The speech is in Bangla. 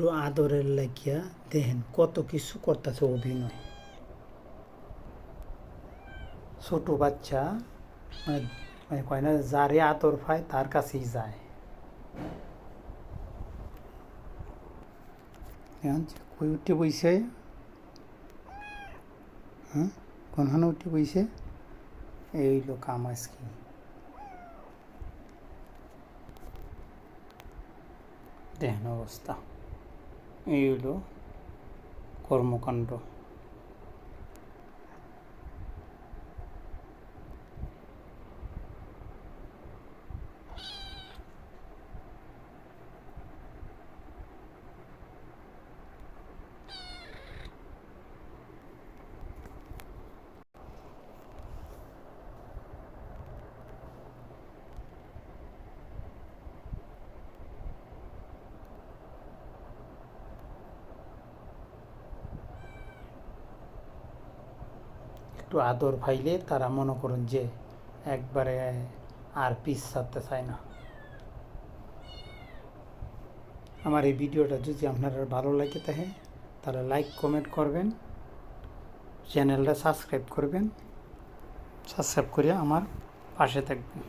একটু আদরের লাগিয়া দেখেন কত কিছু করতেছে অভিনয়। ছোট বাচ্চা মানে মানে কয় না, যারে আদর পায় তার কাছেই যায়। কই উঠে বইছে? হ্যাঁ? কোনখানে উঠে বইছে? এই লোক কাম আজকে দেখেন অবস্থা। এই হলো কর্মকাণ্ড। একটু আদর পাইলে তারা মনে করুন যে একবারে আর পিস ছাড়তে চায় না। আমার এই ভিডিওটা যদি আপনার ভালো লাগে থাকে তাহলে লাইক কমেন্ট করবেন চ্যানেলটা সাবস্ক্রাইব করবেন সাবস্ক্রাইব করে আমার পাশে থাকবেন।